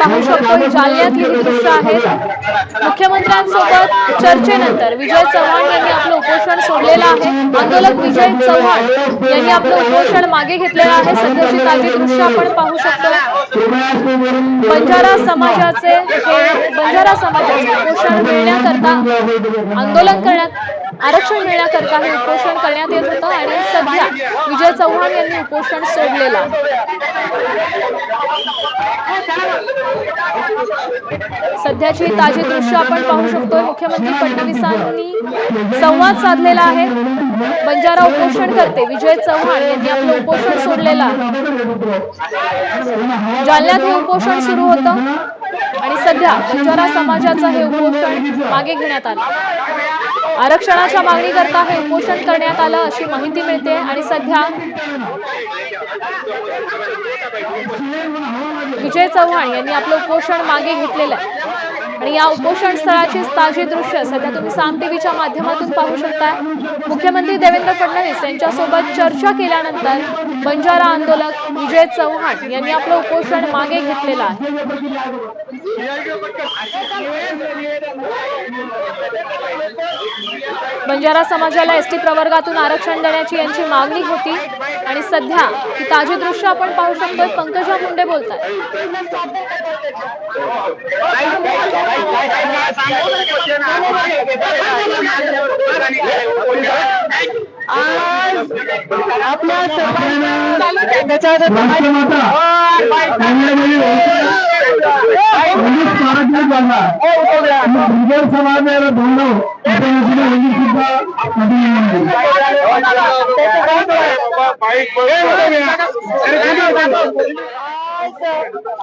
पाहू शकतो ही जालन्यातली ही दृश्य आहेत मुख्यमंत्र्यांसोबत चर्चेनंतर विजय चव्हाण यांनी आपलं उपोषण सोडलेलं आहे. आंदोलक विजय चव्हाण यांनी आपलं उपोषण मागे घेतलेलं आहे. सध्याची ताजी दृश्य आपण पाहू शकतो. बंजारा समाजाचे बंजारा समाजाचे उपोषण मिळण्याकरता आंदोलन करण्यात आरक्षण मिळण्याकरता हे उपोषण करण्यात येत होतं आणि सध्या विजय चव्हाण यांनी उपोषण सोडलेलं आहे. सध्याची ताजी दृश्य आपण पाहू शकतो मुख्यमंत्री फडणवीसांनी संवाद साधलेला आहे. बंजारा उपोषण करते. विजय चव्हाण यांनी आपलं उपोषण सोडलेलं आहे. जालन्यात हे उपोषण सुरू होतं आणि सध्या बंजारा समाजाचं हे उपोषण मागे घेण्यात आलं. आरक्षणाच्या मागणीकरता हे उपोषण करण्यात आलं अशी माहिती मिळते आणि सध्या विजय चव्हाण यांनी आपलं उपोषण मागे घेतलेलं आहे. आणि या उपोषण स्थळाची ताजी दृश्य सध्या तुम्ही साम टीव्हीच्या माध्यमातून पाहू शकता मुख्यमंत्री देवेंद्र फडणवीस यांच्यासोबत चर्चा केल्यानंतर बंजारा आंदोलक विजय चव्हाण यांनी आपलं उपोषण मागे घेतलेलं आहे. बंजारा समाजाला एसटी प्रवर्गातून आरक्षण देण्याची यांची मागणी होती. आणि सध्या ही ताजी दृश्य आपण पाहू शकतो पंकजा मुंडे बोलतात आपल्या बिगर समाज भांडव सुद्धा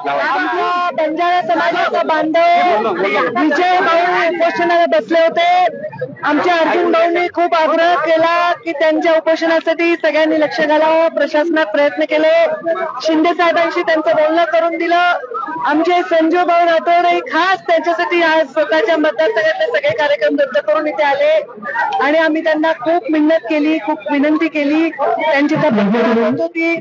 आमच्या बंजारा समाजाचा बांधव विजय भाऊ उपोषणाला बसले होते आमच्या अर्जुन भाऊंनी खूप आग्रह केला की त्यांच्या उपोषणासाठी सगळ्यांनी लक्ष घालावं. प्रशासनात प्रयत्न केले. शिंदे साहेबांशी त्यांचं बोलणं करून दिलं. आमचे संजू भाऊ राठोड खास त्यांच्यासाठी आज स्वतःच्या मतदारसंघातले सगळे कार्यक्रम रद्द करून इथे आले. आणि आम्ही त्यांना खूप मेहनत केली खूप विनंती केली. त्यांची तब्येत होती.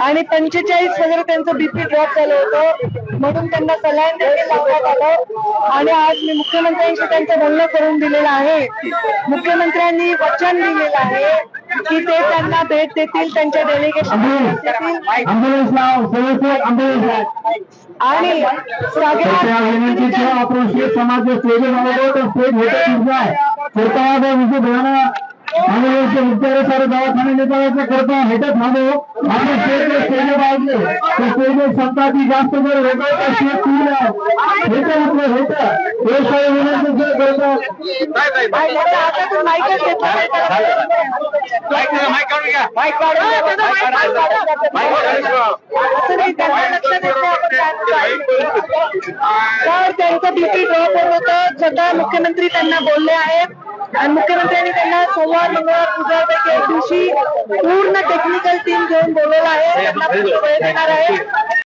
आणि पंचेचाळीस वगैरे त्यांचं बीपी ड्रॉप झालं होतं. म्हणून त्यांना सलाईन देखील लावण्यात आलं. आणि आज मी मुख्यमंत्र्यांशी त्यांचं बोलणं करून दिलेलं आहे. मुख्यमंत्र्यांनी वचन दिलेलं आहे. की ते त्यांना भेट देतील त्यांच्या डेलिगेशन आणि सगळ्या समाज स्टेज स्टेज होतं आहे आम्ही विचारे सारे दवाखाने नेता करतो हेटत थांबो आम्ही स्टेज स्टेज बाजले तर स्टेज सत्ता ती जास्त जर होत तर शेत पूर्ण हेट म्हटलं हेट हे सगळे विनंती जे करतो आणि त्याच्या हातातून माईकच घेतला असं नाही, त्यांना लक्ष देत नाही आपण तर त्यांचं बीपी ड्रॉप होत होतं. स्वतः मुख्यमंत्री त्यांना बोलले आहेत. आणि मुख्यमंत्र्यांनी त्यांना सोमवार मंगळवार बुधवारपैकी एक दिवशी पूर्ण टेक्निकल टीम घेऊन बोलवलं आहे. त्यांना देणार आहे.